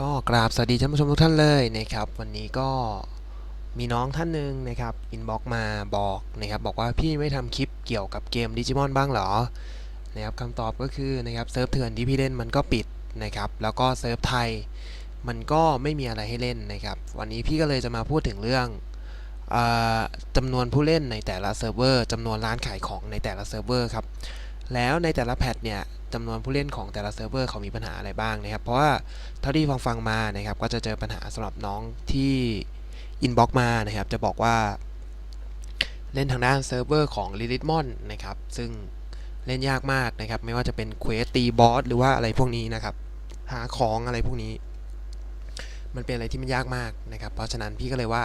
ก็กราบสวัสดีท่านผู้ชมทุกท่านเลยนะครับ วันนี้ก็มีน้องท่านหนึ่งนะครับอินบ็อกมาบอกนะครับ บอกว่าพี่ไม่ทำคลิปเกี่ยวกับเกมดิจิมอนบ้างเหรอนะครับคำตอบก็คือนะครับเซิร์ฟเถื่อนที่พี่เล่นมันก็ปิดนะครับ แล้วก็เซิร์ฟไทยมันก็ไม่มีอะไรให้เล่นนะครับ วันนี้พี่ก็เลยจะมาพูดถึงเรื่องอจำนวนผู้เล่นในแต่ละเซิร์ฟเวอร์จำนวนร้านขายของในแต่ละเซิร์ฟเวอร์ครับ แล้วในแต่ละแพทเนี่ยจำนวนผู้เล่นของแต่ละเซิร์ฟเวอร์เขามีปัญหาอะไรบ้างนะครับ เพราะว่าเท่าที่ฟังฟังมานะครับ ก็จะเจอปัญหาสำหรับน้องที่อินบ็อกมานะครับ จะบอกว่า เล่นทางด้านเซิร์ฟเวอร์ของ l i l i t m o n นะครับ ซึ่งเล่นยากมากนะครับ ไม่ว่าจะเป็นเควสตีบอสหรือว่าอะไรพวกนี้นะครับ หาของอะไรพวกนี้ มันเป็นอะไรที่มันยากมากนะครับ เพราะฉะนั้นพี่ก็เลยว่า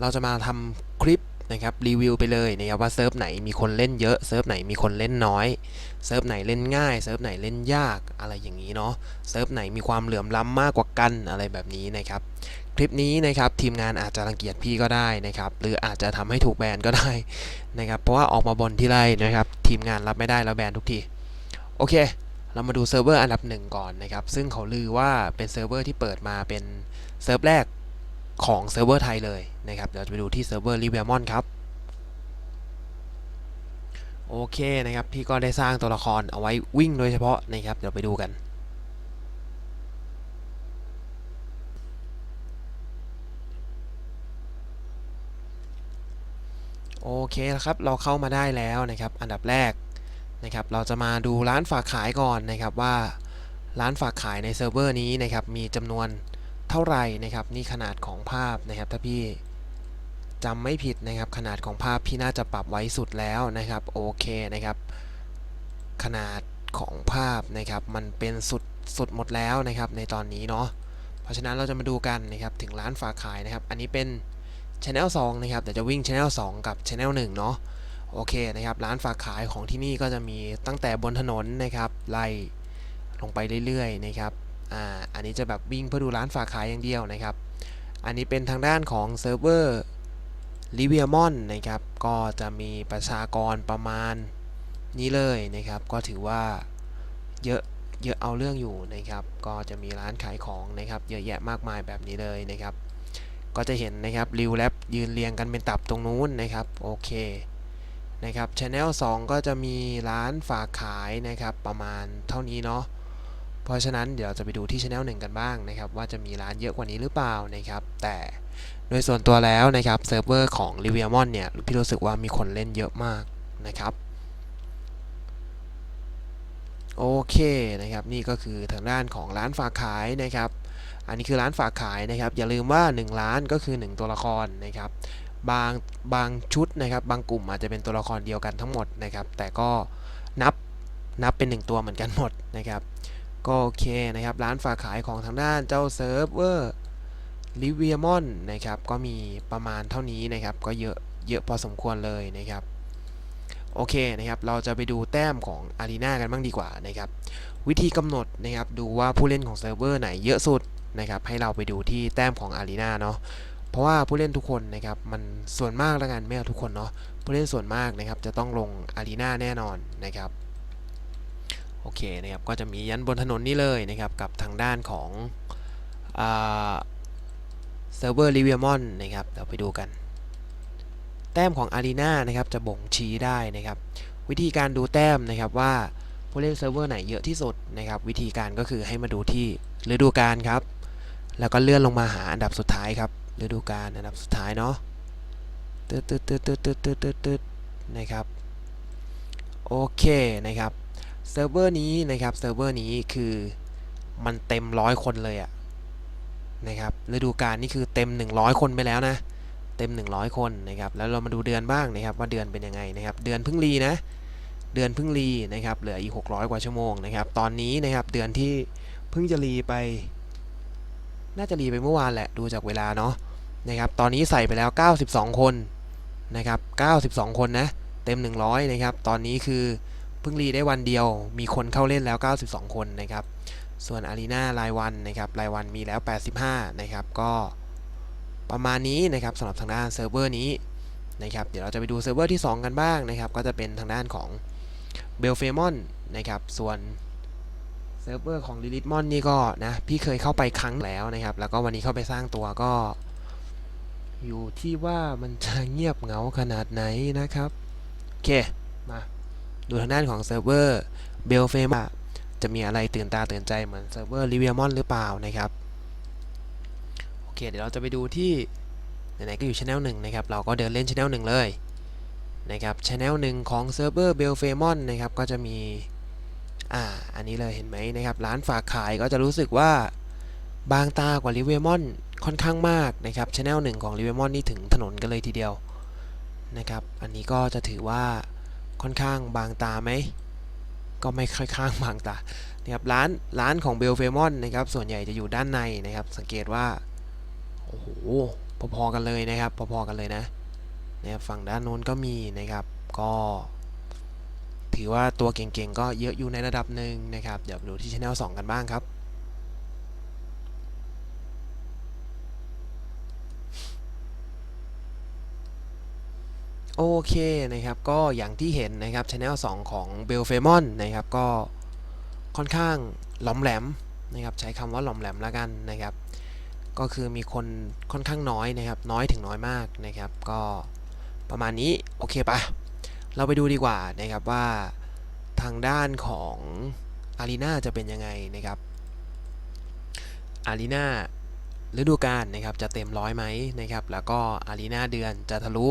เราจะมาทำคลิป นะครับรีวิวไปเลยนะครับว่าเซิร์ฟไหนมีคนเล่นเยอะเซิร์ฟไหนมีคนเล่นน้อยเซิร์ฟไหนเล่นง่ายเซิร์ฟไหนเล่นยากอะไรอย่างนี้เนาะเซิร์ฟไหนมีความเหลื่อมล้ำมากกว่ากันอะไรแบบนี้นะครับคลิปนี้นะครับทีมงานอาจจะรังเกียจพี่ก็ได้นะครับหรืออาจจะทำให้ถูกแบนก็ได้นะครับเพราะว่าออกมาบนที่ไรนะครับทีมงานรับไม่ได้แล้วแบนทุกทีโอเค เรามาดูเซิร์ฟเวอร์อันดับหนึ่งก่อนนะครับซึ่งเขาลือว่าเป็นเซิร์ฟเวอร์ที่เปิดมาเป็นเซิร์ฟแรกของเซิร์ฟเวอร์ไทยเลย นะครับ เดี๋ยวจะไปดูที่เซิร์ฟเวอร์รีเวมอนครับ โอเคนะครับ พี่ก็ได้สร้างตัวละครเอาไว้วิ่งโดยเฉพาะนะครับ เดี๋ยวไปดูกันโอเคครับ เราเข้ามาได้แล้วนะครับ อันดับแรกนะครับ เราจะมาดูร้านฝากขายก่อนนะครับว่าร้านฝากขายในเซิร์ฟเวอร์นี้นะครับมีจำนวนเท่าไหร่นะครับ นี่ขนาดของภาพนะครับ ถ้าพี่ จำไม่ผิดนะครับ ขนาดของภาพพี่น่าจะปรับไว้สุดแล้วนะครับโอเคนะครับ ขนาดของภาพนะครับมันเป็นสุดสุดหมดแล้วนะครับ ในตอนนี้เนาะเพราะฉะนั้นเราจะมาดูกันนะครับถึงร้านฝากขายนะครับ อันนี้เป็น Channel 2นะครับเดี๋ยวจะวิ่ง Channel 2 กับ Channel 1 เนาะโอเคนะครับร้านฝากขายของที่นี่ก็จะมีตั้งแต่บนถนนนะครับไล่ลงไปเรื่อยๆนะครับอ่าอันนี้จะแบบวิ่งเพื่อดูร้านฝากขายอย่างเดียวนะครับ อันนี้เป็นทางด้านของเซิร์ฟเวอร์ ลิเวียมอนนะครับก็จะมีประชากรประมาณนี้เลยนะครับ ก็ถือว่าเยอะเยอะเอาเรื่องอยู่นะครับ ก็จะมีร้านขายของนะครับ เยอะแยะมากมายแบบนี้เลยนะครับ ก็จะเห็นนะครับริวแลบยืนเรียงกันเป็นตับตรงนู้นนะครับโอเคนะครับ Channel 2 ก็จะมีร้านฝากขายนะครับประมาณเท่านี้เนาะ เพราะฉะนั้นเดี๋ยวเราจะไปดูที่ Channel 1กันบ้างนะครับว่าจะมีร้านเยอะกว่านี้หรือเปล่านะครับแต่โดยส่วนตัวแล้วนะครับเซิร์ฟเวอร์ของ r i v i a m o n เนี่ยพี่รู้สึกว่ามีคนเล่นเยอะมากนะครับโอเคนะครับนี่ก็คือทางด้านของร้านฝากขายนะครับ อันนี้คือร้านฝากขายนะครับ อย่าลืมว่า 1 ล้านก็คือ 1 ตัวละครนะครับบางบางชุดนะครับบางกลุ่มอาจจะเป็นตัวละครเดียวกันทั้งหมดนะครับ แต่ก็นับนับเป็น 1 ตัวเหมือนกันหมดนะครับ ก็โอเคนะครับ ร้านฝากขายของทางด้านเจ้าเซิร์ฟเวอร์ลิเวียมอนนะครับ ก็มีประมาณเท่านี้นะครับ ก็เยอะเยอะพอสมควรเลยนะครับโอเคนะครับ เราจะไปดูแต้มของอารีนากันบ้างดีกว่านะครับ วิธีกำหนดนะครับ ดูว่าผู้เล่นของเซิร์ฟเวอร์ไหนเยอะสุดนะครับ ให้เราไปดูที่แต้มของอารีนาเนาะ เพราะว่าผู้เล่นทุกคนนะครับ มันส่วนมากแล้วกันไม่เอาทุกคนเนาะ ผู้เล่นส่วนมากนะครับ จะต้องลงอารีนาแน่นอนนะครับ โอเคนะครับก็จะมียันบนถนนนี้เลยนะครับกับทางด้านของเซิร์ฟเวอร์ลิเวียมอนนะครับเดี๋ยวไปดูกัน แต้มของอารีนานะครับจะบ่งชี้ได้นะครับ วิธีการดูแต้มนะครับว่าผู้เล่นเซิร์ฟเวอร์ไหนเยอะที่สุดนะครับ วิธีการก็คือให้มาดูที่ฤดูกาลครับ แล้วก็เลื่อนลงมาหาอันดับสุดท้ายครับฤดูกาลอันดับสุดท้ายเนาะตืดตืดตืดตืดตืดตืดนะครับโอเคนะครับ เซิร์ฟเวอร์นี้นะครับเซิร์ฟเวอร์นี้คือมันเต็มร้อยคนเลยอะนะครับฤดูกาลนี่คือเต็ม 100 คนไปแล้วนะ เต็ม 100 คนนะครับแล้วเรามาดูเดือนบ้างนะครับว่าเดือนเป็นยังไงนะครับ เดือนพิ่งรีนะ เดือนพิ่งรีนะครับเหลืออีก 600 กว่าชั่วโมงนะครับ ตอนนี้นะครับเดือนที่เพิ่งจะรีไป น่าจะรีไปเมื่อวานแหละดูจากเวลาเนาะนะครับ ตอนนี้ใส่ไปแล้ว 92 คนนะครับ 92 คนนะ เต็ม 100 นะครับ ตอนนี้คือ เพิ่งรีได้วันเดียว มีคนเข้าเล่นแล้ว 92 คนนะครับ ส่วนอารีนารายวันนะครับรายวันมีแล้ว 85 นะครับ ก็ประมาณนี้นะครับสำหรับทางด้านเซิร์ฟเวอร์นี้นะครับ เดี๋ยวเราจะไปดูเซิร์ฟเวอร์ที่ 2 กันบ้างนะครับ ก็จะเป็นทางด้านของเบลเฟมอนนะครับ ส่วนเซิร์ฟเวอร์ของ Lilith Mon นี่ก็นะพี่เคยเข้าไปครั้งแล้วนะครับ แล้วก็วันนี้เข้าไปสร้างตัวก็ อยู่ที่ว่ามันจะเงียบเหงาขนาดไหนนะครับ โอเค มา ดูทางด้านของเซิร์ฟเวอร์เบลเฟมจะมีอะไรตื่นตาตื่นใจเหมือนเซิร์ฟเวอร์ l i v i a m o n หรือเปล่านะครับ โอเค เดี๋ยวเราจะไปดูที่ไหนๆก็อยู่ช anel หนึ่งนะครับ เราก็เดินเล่นช anel หนึ่งเลยนะครับช anel หนึ่งของเซิร์ฟเวอร์เบลเฟมอนนะครับ ก็จะมี อ่า อันนี้เลยเห็นไหมนะครับ ร้านฝากขายก็จะรู้สึกว่าบางตากว่าริเวมอนค่อนข้างมากนะครับช anel หนึ่งของริเวมอนนี่ถึงถนนกันเลยทีเดียวนะครับ อันนี้ก็จะถือว่า ค่อนข้างบางตาไหมก็ไม่ค่อยข้างบางตานะครับร้านร้านของเบลเฟมอนนะครับส่วนใหญ่จะอยู่ด้านในนะครับ สังเกตว่าโอ้โหพอๆกันเลยนะครับ พอๆกันเลยนะนะครับฝั่งด้านโน้นก็มีนะครับก็ ถือว่าตัวเก่งๆก็เยอะอยู่ในระดับหนึ่งนะครับ เดี๋ยวดูที่ช anel 2 กันบ้างครับ โอเคนะครับก็อย่างที่เห็นนะครับช anel 2 ของ b e l f a m o n นะครับก็ค่อนข้างหลอมแหลมนะครับใช้คำว่าหลอมแหลมแล้วกันนะครับก็คือมีคนค่อนข้างน้อยนะครับน้อยถึงน้อยมากนะครับ ก็ประมาณนี้โอเคปะเราไปดูดีกว่านะครับว่าทางด้านของอารีนาจะเป็นยังไงนะครับอารีนาฤดูกาลนะครับจะเต็มร้อยไหมนะครับแล้วก็อารีนาเดือนจะทะลุ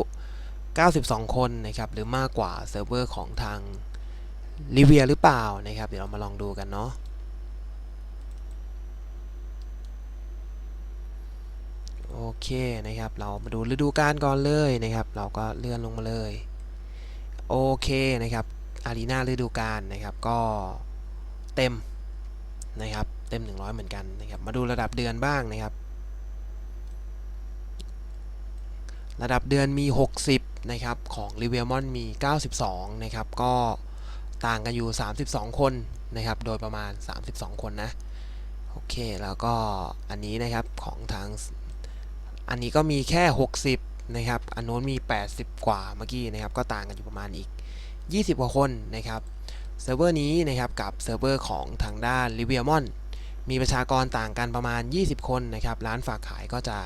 92 คนนะครับหรือมากกว่าเซิร์ฟเวอร์ของทางลิเวียหรือเปล่านะครับ เดี๋ยวเรามาลองดูกันเนาะโอเคนะครับ เรามาดูฤดูกาลก่อนเลยนะครับ เราก็เลื่อนลงมาเลยโอเคนะครับอารีนาฤดูกาลนะครับก็เต็มนะครับเต็ม 100 เหมือนกันนะครับ มาดูระดับเดือนบ้างนะครับ ระดับเดือนมี 60 นะครับของ r e v e l m o n มี 92 นะครับ ก็ต่างกันอยู่ 32 คนนะครับ โดยประมาณ 32 คนนะ โอเค แล้วก็อันนี้นะครับของทาง อันนี้ก็มีแค่ 60 นะครับ อันโน้นมี 80 กว่าเมื่อกี้นะครับ ก็ต่างกันอยู่ประมาณอีก 20 กว่าคนนะครับเซิร์ฟเวอร์นี้นะครับกับเซิร์ฟเวอร์ของทางด้าน r e v e l m o n มีประชากรต่างกันประมาณ 20 คนนะครับ ร้านฝากขายก็จะ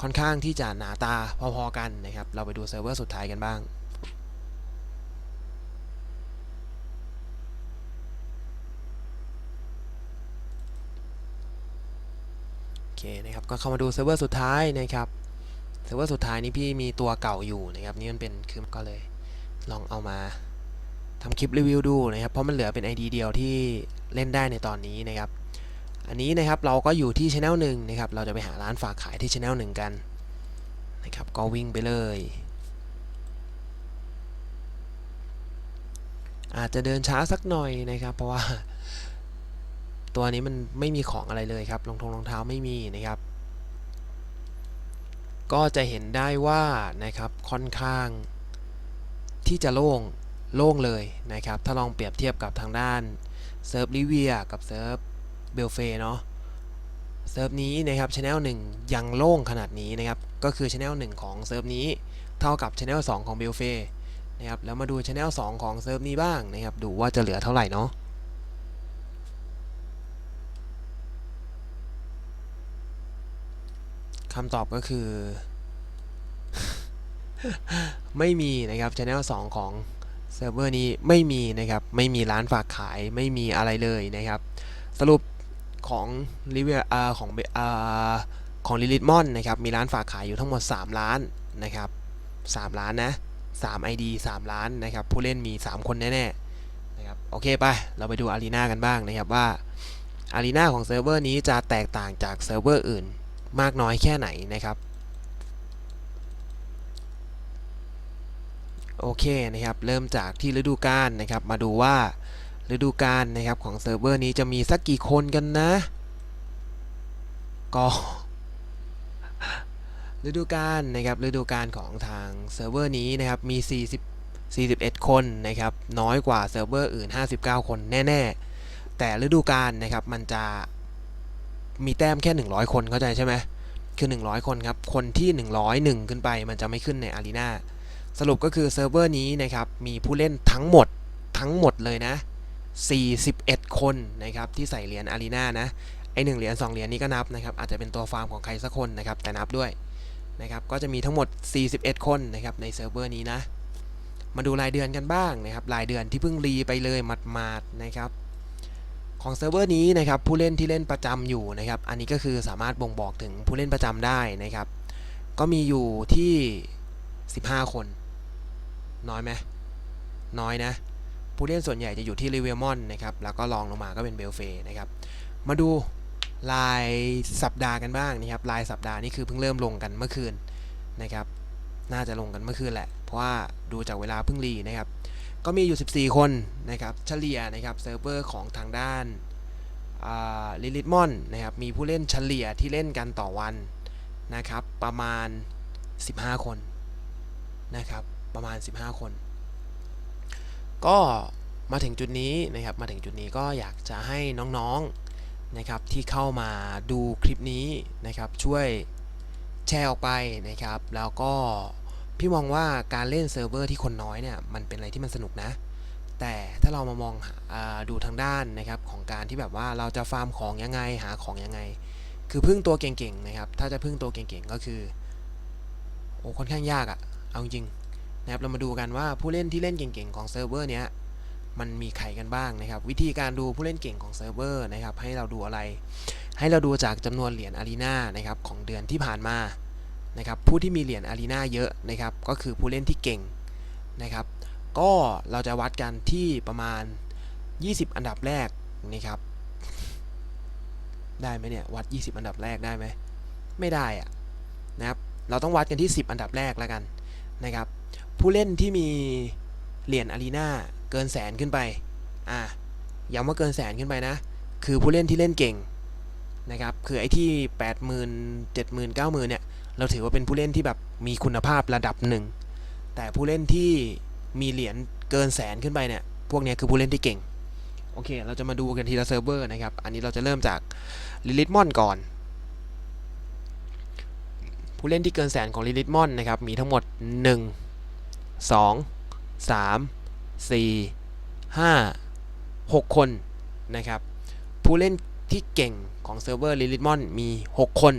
ค่อนข้างที่จะหนาตาพอๆกันนะครับ เราไปดูเซิร์ฟเวอร์สุดท้ายกันบ้างโอเคนะครับก็เข้ามาดูเซิร์ฟเวอร์สุดท้ายนะครับเซิร์ฟเวอร์สุดท้ายนี้พี่มีตัวเก่าอยู่นะครับนี่มันเป็นคือก็เลยลองเอามาทำคลิปรีวิวดูนะครับเพราะมันเหลือเป็น ID เดียวที่เล่นได้ในตอนนี้นะครับ อันนี้นะครับเราก็อยู่ที่ Channel หนึ่งนะครับเราจะไปหาร้านฝากขายที่ Channel หนึ่งกันนะครับก็วิ่งไปเลย อาจจะเดินช้าสักหน่อยนะครับ เพราะว่าตัวนี้มันไม่มีของอะไรเลยครับรองทงรองเท้าไม่มีนะครับ ก็จะเห็นได้ว่านะครับค่อนข้าง ที่จะโล่งโล่งเลยนะครับ ถ้าลองเปรียบเทียบกับทางด้านเซิร์ฟลิเวียกับเซิร์ฟ เบลเฟเนาะเซิร์ฟนี้นะครับช anel 1 ยังโล่งขนาดนี้นะครับ ก็คือช anel 1 ของเซิร์ฟนี้เท่ากับ channel 2 ของเบลเฟนะครับ แล้วมาดู channel 2 ของเซิร์ฟนี้บ้างนะครับ ดูว่าจะเหลือเท่าไหร่เนาะคำตอบก็คือ ไม่มีนะครับ channel 2 ของเซิร์ฟเวอร์นี้ไม่มีนะครับ ไม่มีร้านฝากขายไม่มีอะไรเลยนะครับ สรุป ของลิเวอ่าของอ่าของลิลิทมอนนะครับมีร้านฝากขายอยู่ทั้งหมด 3 ล้านนะครับ3ล้านนะ3 ID 3 ล้านนะครับผู้เล่นมี 3 คนแน่ๆนะครับโอเคไปเราไปดูอารีนากันบ้างนะครับว่าอารีนาของเซิร์ฟเวอร์นี้จะแตกต่างจากเซิร์ฟเวอร์อื่นมากน้อยแค่ไหนนะครับโอเคนะครับเริ่มจากที่ฤดูกาลนะครับมาดูว่า ฤดูกาลนะครับของเซิร์ฟเวอร์นี้จะมีสักกี่คนกันนะ ก็ฤดูกาลนะครับฤดูกาลของทางเซิร์ฟเวอร์นี้นะครับมี 40 41 คนนะครับน้อยกว่าเซิร์ฟเวอร์อื่น 59 คนแน่ๆ แต่ฤดูกาลนะครับมันจะมีแต้มแค่ 100 คนเข้าใจใช่ไหมคือ 100 คนครับ คนที่ 101 ขึ้นไปมันจะไม่ขึ้นในอารีนาสรุปก็คือเซิร์ฟเวอร์นี้นะครับมีผู้เล่นทั้งหมดทั้งหมดเลยนะ 41 คนนะครับที่ใส่เหรียญอารีนานะไอหนึ่งเหรียญ2เหรียญนี้ก็นับนะครับอาจจะเป็นตัวฟาร์มของใครสักคนนะครับแต่นับด้วยนะครับก็จะมีทั้งหมด 41 คนนะครับในเซิร์ฟเวอร์นี้นะ มาดูรายเดือนกันบ้างนะครับรายเดือนที่เพิ่งรีไปเลยหมาดๆนะครับของเซิร์ฟเวอร์นี้นะครับผู้เล่นที่เล่นประจำอยู่นะครับอันนี้ก็คือสามารถบ่งบอกถึงผู้เล่นประจำได้นะครับ ก็มีอยู่ที่ 15 คน น้อยไหมน้อยนะ ผู้เล่นส่วนใหญ่จะอยู่ที่ริเวลมอนนะครับแล้วก็รองลงมาก็เป็นเบลเฟนะครับมาดูรายสัปดาห์กันบ้างนะครับรายสัปดาห์นี่คือเพิ่งเริ่มลงกันเมื่อคืนนะครับน่าจะลงกันเมื่อคืนแหละ เพราะว่าดูจากเวลาเพิ่งรีนะครับก็มีอยู่ 14 คนนะครับเฉลี่ยนะครับเซิร์ฟเวอร์ของทางด้านลิลิทมอนนะครับมีผู้เล่นเฉลี่ยที่เล่นกันต่อวันนะครับประมาณ 15 คนนะครับประมาณ 15 คน ก็มาถึงจุดนี้นะครับมาถึงจุดนี้ก็อยากจะให้น้องๆนะครับที่เข้ามาดูคลิปนี้นะครับช่วยแชร์ออกไปนะครับ แล้วก็พี่มองว่าการเล่นเซิร์ฟเวอร์ที่คนน้อยเนี่ยมันเป็นอะไรที่มันสนุกนะ แต่ถ้าเรามามองอดูทางด้านนะครับของการที่แบบว่าเราจะฟาร์มของยังไงหาของยังไง คือพึ่งตัวเก่งๆนะครับถ้าจะพึ่งตัวเก่งๆก็คือโอ้ค่อนข้างยากอะเอาจริง นะครับเรามาดูกันว่าผู้เล่นที่เล่นเก่งๆของเซิร์ฟเวอร์เนี้ยมันมีใครกันบ้างนะครับ วิธีการดูผู้เล่นเก่งของเซิร์ฟเวอร์นะครับ ให้เราดูอะไร ให้เราดูจากจำนวนเหรียญอารีนานะครับของเดือนที่ผ่านมานะครับ ผู้ที่มีเหรียญอารีนาเยอะนะครับ ก็คือผู้เล่นที่เก่งนะครับ ก็เราจะวัดกันที่ประมาณ 20 อันดับแรกนะครับ ได้ไหมเนี่ย วัด 20 อันดับแรกได้ไหม ไม่ได้อะนะครับ เราต้องวัดกันที่ 10 อันดับแรกแล้วกันนะครับ ผู้เล่นที่มีเหรียญอารีนาเกินแสนขึ้นไป อะย้ำว่าเกินแสนขึ้นไปนะ คือผู้เล่นที่เล่นเก่งนะครับ คือไอ้ที่ 80,000 70,000 90,000 เนี่ย เราถือว่าเป็นผู้เล่นที่แบบมีคุณภาพระดับหนึ่ง แต่ผู้เล่นที่มีเหรียญเกินแสนขึ้นไปเนี่ย พวกนี้คือผู้เล่นที่เก่ง โอเค เราจะมาดูกันทีละเซิร์ฟเวอร์นะครับ อันนี้เราจะเริ่มจากลิลิทมอนก่อน ผู้เล่นที่เกินแสนของลิลิทมอนนะครับ มีทั้งหมด 1 2 3 4 5 6คนนะครับ ผู้เล่นที่เก่งของเซิร์ฟเวอร์ลิลิทมอนมี 6 คน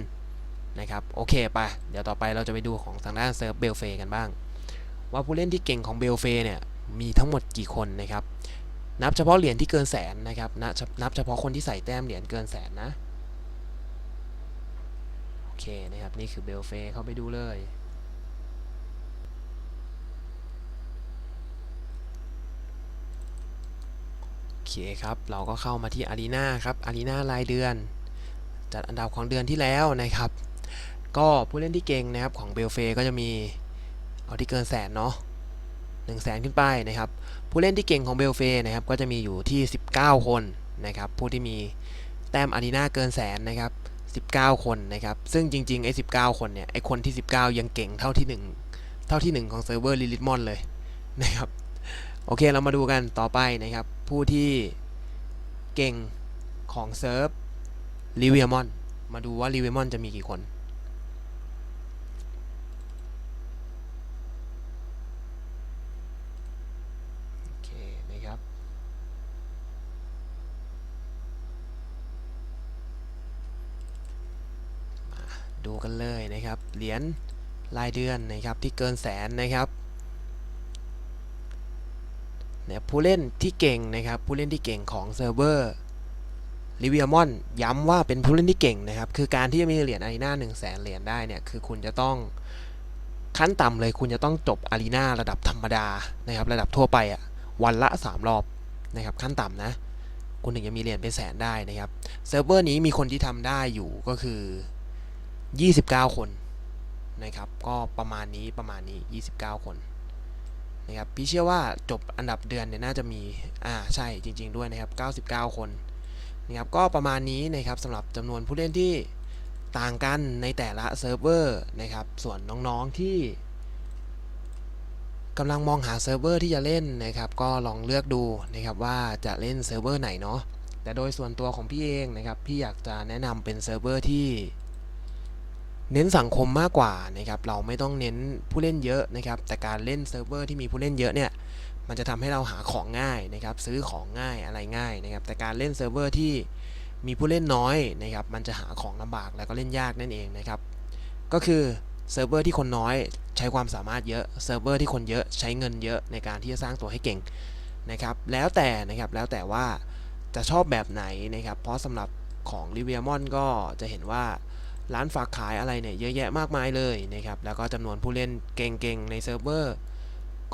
นะครับ โอเคไปเดี๋ยวต่อไปเราจะไปดูของทางด้านเซิร์ฟเบลเฟกันบ้าง ว่าผู้เล่นที่เก่งของเบลเฟเนี่ยมีทั้งหมดกี่คนนะครับนับเฉพาะเหรียญที่เกินแสนนะครับนับเฉพาะคนที่ใส่แต้มเหรียญเกินแสนนะ โอเคนะครับ นี่คือเบลเฟเข้าไปดูเลย เคครับ เราก็เข้ามาที่อารีนาครับอารีนารายเดือน จัดอันดับของเดือนที่แล้วนะครับ ก็ผู้เล่นที่เก่งนะครับของเบลเฟก็จะมีเอาที่เกินแสนเนาะ1 0 0 0 0แสนขึ้นไปนะครับ ผู้เล่นที่เก่งของเบลเฟนะครับก็จะมีอยู่ที่ 19 คนนะครับ ผู้ที่มีแต้มอารีนาเกินแสนนะครับ 19 คนนะครับ ซึ่งจริงๆไอ้19 คนเนี่ยไอ้คนที่ 19 ยังเก่งเท่าที่ 1 เท่าที่ 1 ของเซิร์ฟเวอร์ลิลิทมอนเลยนะครับ โอเคเรามาดูกันต่อไปนะครับ ผู้ที่เก่งของเซิร์ฟลิเวียมอนมาดูว่าลิเวียมอนจะมีกี่คนโอเคนะครับดูกันเลยนะครับ เหรียญรายเดือนนะครับที่เกินแสนนะครับ นี่ยผู้เล่นที่เก่งนะครับผู้เล่นที่เก่งของเซิร์ฟเวอร์ลิเวียมอนย้ำว่าเป็นผู้เล่นที่เก่งนะครับ คือการที่จะมีเหรียญอารีนา1 0 0 0 0แสนเหรียญได้เนี่ยคือคุณจะต้องขั้นต่ำเลยคุณจะต้องจบอารีนาระดับธรรมดานะครับระดับทั่วไปอะวันละ 3 รอบนะครับขั้นต่ำนะ คุณถึงจะมีเหรียญเป็นแสนได้นะครับเซิร์ฟเวอร์นี้มีคนที่ทำได้อยู่ก็คือ 29 คนนะครับก็ประมาณนี้ประมาณนี้ 29 คน นะครับพี่เชื่อว่าจบอันดับเดือนเนี่ยน่าจะมีอ่าใช่จริง ๆ ด้วยนะครับ 99 คนนะครับก็ประมาณนี้นะครับสำหรับจำนวนผู้เล่นที่ต่างกันในแต่ละเซิร์ฟเวอร์นะครับส่วนน้องๆที่กำลังมองหาเซิร์ฟเวอร์ที่จะเล่นนะครับก็ลองเลือกดูนะครับว่าจะเล่นเซิร์ฟเวอร์ไหนเนาะแต่โดยส่วนตัวของพี่เองนะครับพี่อยากจะแนะนำเป็นเซิร์ฟเวอร์ที่ เน้นสังคมมากกว่านะครับเราไม่ต้องเน้นผู้เล่นเยอะนะครับ แต่การเล่นเซิร์ฟเวอร์ที่มีผู้เล่นเยอะเนี่ยมันจะทำให้เราหาของง่ายนะครับ ซื้อของง่ายอะไรง่ายนะครับ แต่การเล่นเซิร์ฟเวอร์ที่มีผู้เล่นน้อยนะครับ มันจะหาของลำบากแล้วก็เล่นยากนั่นเองนะครับ ก็คือเซิร์ฟเวอร์ที่คนน้อยใช้ความสามารถเยอะเซิร์ฟเวอร์ที่คนเยอะใช้เงินเยอะในการที่จะสร้างตัวให้เก่งนะครับ แล้วแต่นะครับแล้วแต่ว่าจะชอบแบบไหนนะครับ เพราะสำหรับของ r i v i a m o n ก็จะเห็นว่า ร้านฝากขายอะไรเนี่ยเยอะแยะมากมายเลยนะครับ แล้วก็จำนวนผู้เล่นเก่งๆ ในเซิร์ฟเวอร์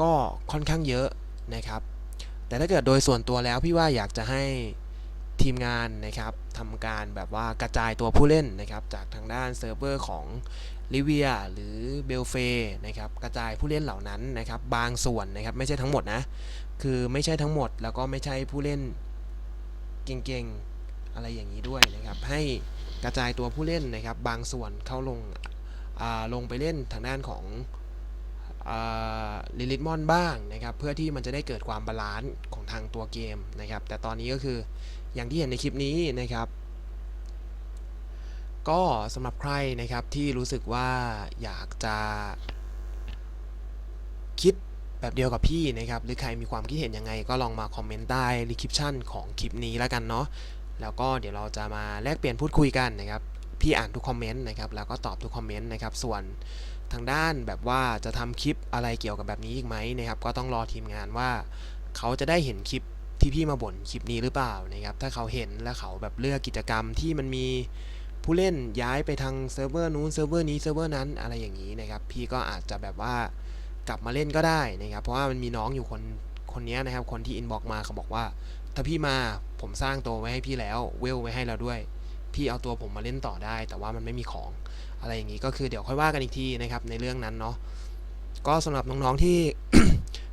ก็ค่อนข้างเยอะนะครับ แต่ถ้าเกิดโดยส่วนตัวแล้วพี่ว่าอยากจะให้ทีมงานนะครับทำการแบบว่ากระจายตัวผู้เล่นนะครับ จากทางด้านเซิร์ฟเวอร์ของลิเวียหรือเบลเฟนะครับกระจายผู้เล่นเหล่านั้นนะครับ บางส่วนนะครับไม่ใช่ทั้งหมดนะ คือไม่ใช่ทั้งหมดแล้วก็ไม่ใช่ผู้เล่นเก่งๆ อะไรอย่างนี้ด้วยนะครับให้ กระจายตัวผู้เล่นนะครับ บางส่วนเข้าลงาลงไปเล่นทางด้านของลิลิทมอนบ้างนะครับ เพื่อที่มันจะได้เกิดความบาลานซ์ของทางตัวเกมนะครับ แต่ตอนนี้ก็คืออย่างที่เห็นในคลิปนี้นะครับ ก็สำหรับใครนะครับที่รู้สึกว่าอยากจะคิดแบบเดียวกับพี่นะครับ หรือใครมีความคิดเห็นยังไงก็ลองมาคอมเมนต์ใต้รีคริปชันของคลิปนี้แล้วกันเนาะ แล้วก็เดี๋ยวเราจะมาแลกเปลี่ยนพูดคุยกันนะครับ พี่อ่านทุกคอมเมนต์นะครับ แล้วก็ตอบทุกคอมเมนต์นะครับ ส่วนทางด้านแบบว่าจะทำคลิปอะไรเกี่ยวกับแบบนี้อีกไหมนะครับ ก็ต้องรอทีมงานว่า เขาจะได้เห็นคลิปที่พี่มาบ่นคลิปนี้หรือเปล่านะครับ ถ้าเขาเห็นแล้วเขาแบบเลือกกิจกรรมที่มันมีผู้เล่นย้ายไปทางเซิร์ฟเวอร์นู้นเซิร์ฟเวอร์นี้เซิร์ฟเวอร์นั้นอะไรอย่างนี้นะครับ พี่ก็อาจจะแบบว่ากลับมาเล่นก็ได้นะครับ เพราะว่ามันมีน้องอยู่คนคนนี้นะครับ คนที่อินบอกมาเขาบอกว่า ถ้าพี่มาผมสร้างตัวไว้ให้พี่แล้วเวลไว้ให้แล้วด้วย พี่เอาตัวผมมาเล่นต่อได้ แต่ว่ามันไม่มีของอะไรอย่างนี้ก็คือเดี๋ยวค่อยว่ากันอีกทีนะครับในเรื่องนั้นเนาะก็สำหรับน้องๆที่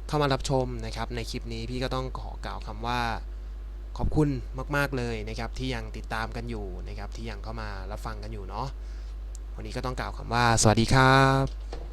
เข้ามารับชมนะครับ ในคลิปนี้พี่ก็ต้องขอกล่าวคำว่าขอบคุณมาก ๆ เลยนะครับ ที่ยังติดตามกันอยู่นะครับ ที่ยังเข้ามารับฟังกันอยู่เนาะวันนี้ก็ต้องกล่าวคำว่า สวัสดีครับ